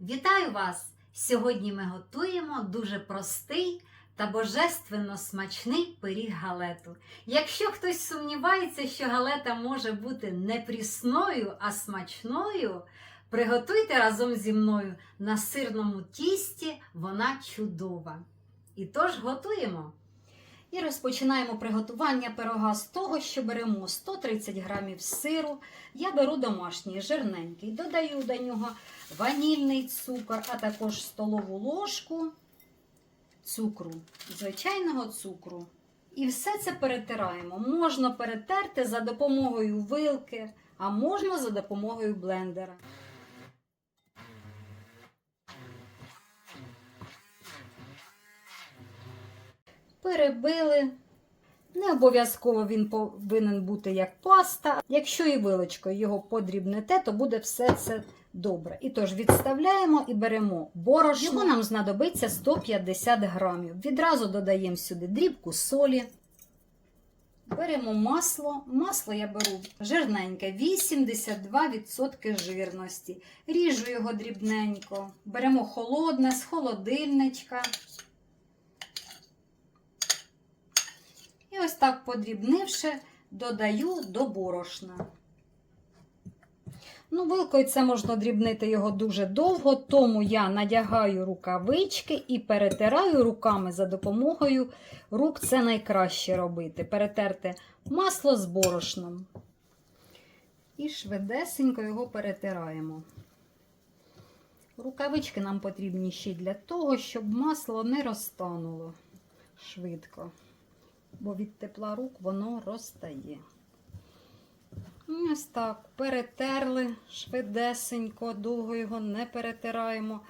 Вітаю вас! Сьогодні ми готуємо дуже простий та божественно смачний пиріг галету. Якщо хтось сумнівається, що галета може бути не прісною, а смачною, приготуйте разом зі мною на сирному тісті, вона чудова. І тож готуємо. І розпочинаємо приготування пирога з того, що беремо 130 грамів сиру. Я беру домашній жирненький, додаю до нього ванільний цукор, а також столову ложку цукру, звичайного цукру. І все це перетираємо. Можна перетерти за допомогою вилки, а можна за допомогою блендера. Перебили. Не обов'язково він повинен бути як паста. Якщо і вилочкою його подрібнете, то буде все це добре. І тож відставляємо і беремо борошно. Його нам знадобиться 150 грамів. Відразу додаємо сюди дрібку солі. Беремо масло. Масло я беру жирненьке, 82% жирності. Ріжу його дрібненько. Беремо холодне з холодильничка. Ось так подрібнивши, додаю до борошна. Ну, вилкою це можна дрібнити його дуже довго, тому я надягаю рукавички і перетираю руками за допомогою рук це найкраще робити. Перетерти масло з борошном. І швидесенько його перетираємо. Рукавички нам потрібні ще для того, щоб масло не розтануло швидко бо від тепла рук воно розтає. Ось так, перетерли швидесенько, довго його не перетираємо.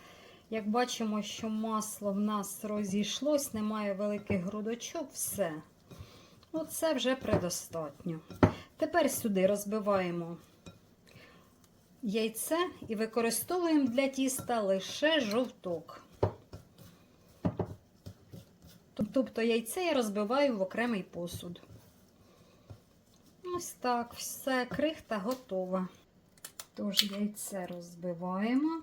Як бачимо, що масло в нас розійшлось, немає великих грудочок, все. Оце вже предостатньо. Тепер сюди розбиваємо яйце і використовуємо для тіста лише жовток. Тобто яйце я розбиваю в окремий посуд. Ось так, все, крихта готова. Тож яйце розбиваємо.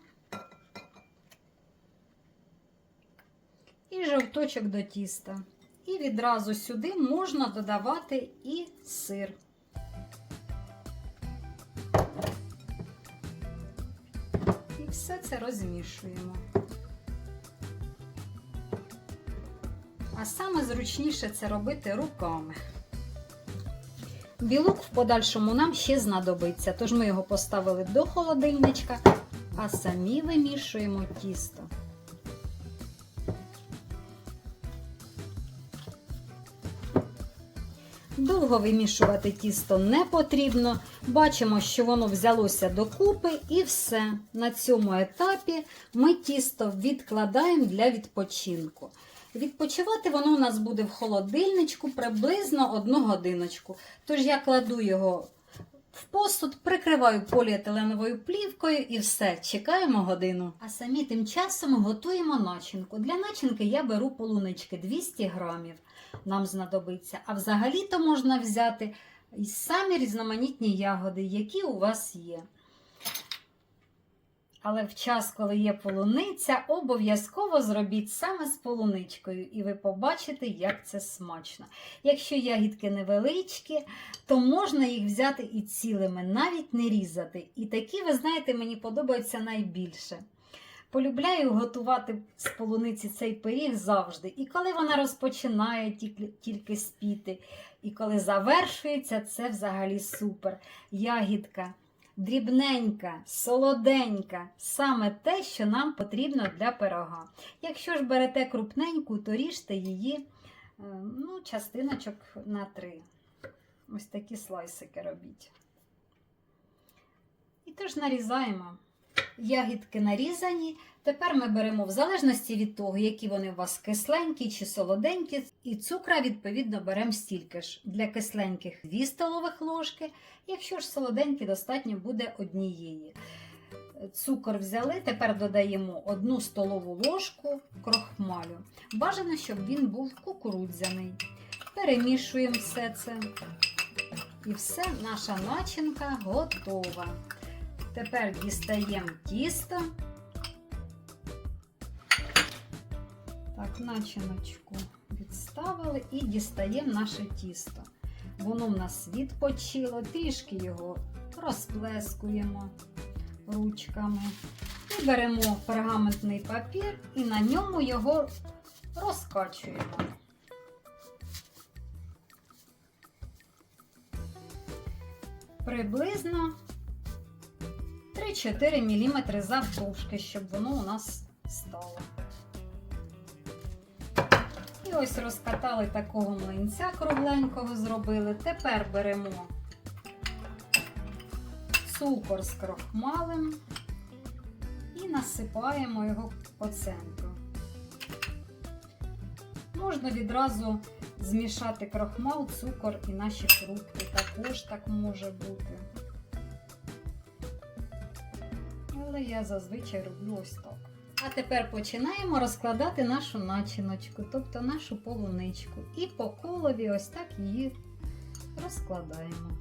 І жовточок до тіста. І відразу сюди можна додавати і сир. І все це розмішуємо. А саме зручніше це робити руками. Білок в подальшому нам ще знадобиться, тож ми його поставили до холодильничка, а самі вимішуємо тісто. Довго вимішувати тісто не потрібно. Бачимо, що воно взялося докупи, і все. На цьому етапі ми тісто відкладаємо для відпочинку. Відпочивати воно у нас буде в холодильничку приблизно одну годиночку. Тож я кладу його в посуд, прикриваю поліетиленовою плівкою і все, чекаємо годину. А самі тим часом готуємо начинку. Для начинки я беру полунички 200 грамів. Нам знадобиться. А взагалі-то можна взяти самі різноманітні ягоди, які у вас є. Але в час, коли є полуниця, обов'язково зробіть саме з полуничкою, і ви побачите, як це смачно. Якщо ягідки невеличкі, то можна їх взяти і цілими, навіть не різати. І такі, ви знаєте, мені подобаються найбільше. Полюбляю готувати з полуниці цей пиріг завжди. І коли вона розпочинає тільки, спіти, і коли завершується, це взагалі супер. Ягідка дрібненька, солоденька, саме те, що нам потрібно для пирога. Якщо ж берете крупненьку, то ріжте її е, ну, частиночок на три. Ось такі слайсики робіть. І теж нарізаємо. Ягідки нарізані. Тепер ми беремо, в залежності від того, які вони у вас кисленькі чи солоденькі, і цукра, відповідно, беремо стільки ж. Для кисленьких 2 столових ложки, якщо ж солоденькі, достатньо буде однієї. Цукор взяли, тепер додаємо 1 столову ложку крохмалю. Бажано, щоб він був кукурудзяний. Перемішуємо все це. І все, наша начинка готова. Тепер дістаємо тісто Так, начиночку відставили і дістаємо наше тісто. Воно в нас відпочило, трішки його розплескуємо ручками. І беремо пергаментний папір і на ньому його розкачуємо. Приблизно 3-4 мм завтовшки, щоб воно у нас стало. І ось розкатали такого млинця кругленького зробили. Тепер беремо цукор з крохмалем і насипаємо його по центру. Можна відразу змішати крохмал, цукор і наші фрукти. Також так може бути. Але я зазвичай роблю ось так. А тепер починаємо розкладати нашу начиночку, тобто нашу полуничку. І по колові ось так її розкладаємо.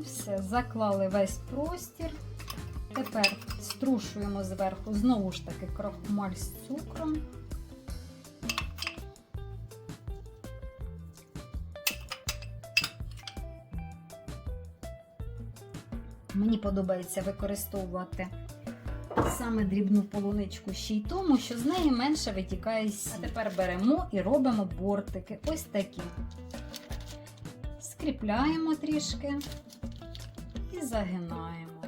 І все, заклали весь простір. Тепер струшуємо зверху знову ж таки крохмаль з цукром. Мені подобається використовувати саме дрібну полуничку ще й тому, що з неї менше витікає сіль. А тепер беремо і робимо бортики. Ось такі. Скріпляємо трішки і загинаємо.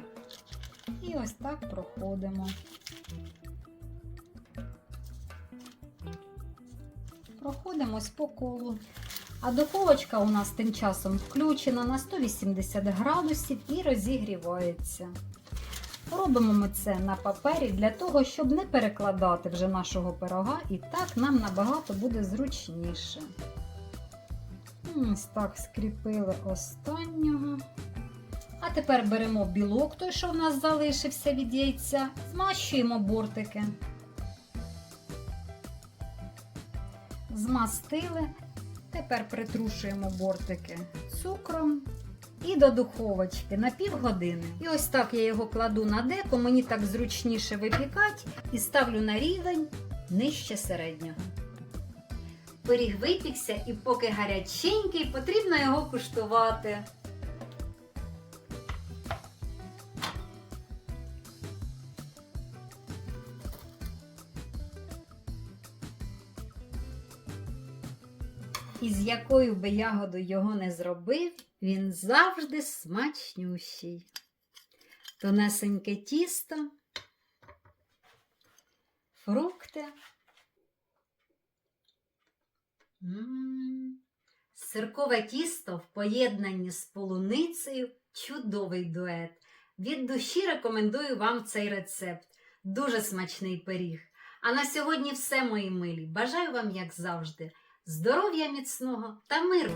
І ось так проходимо. Проходимось по колу. А духовочка у нас тим часом включена на 180 градусів і розігрівається. Робимо ми це на папері для того, щоб не перекладати вже нашого пирога, і так нам набагато буде зручніше. Ось так скріпили останнього. А тепер беремо білок, той, що в нас залишився від яйця, змащуємо бортики. Змастили. Тепер притрушуємо бортики цукром і до духовочки на півгодини. І ось так я його кладу на деко, мені так зручніше випікати, і ставлю на рівень нижче середнього. Пиріг випікся і поки гаряченький, потрібно його куштувати. І з якою би ягоду його не зробив, він завжди смачнющий. Тонесеньке тісто, фрукти. М. Сиркове тісто в поєднанні з полуницею чудовий дует. Від душі рекомендую вам цей рецепт. Дуже смачний пиріг. А на сьогодні все, мої милі. Бажаю вам, як завжди, здоров'я міцного та миру!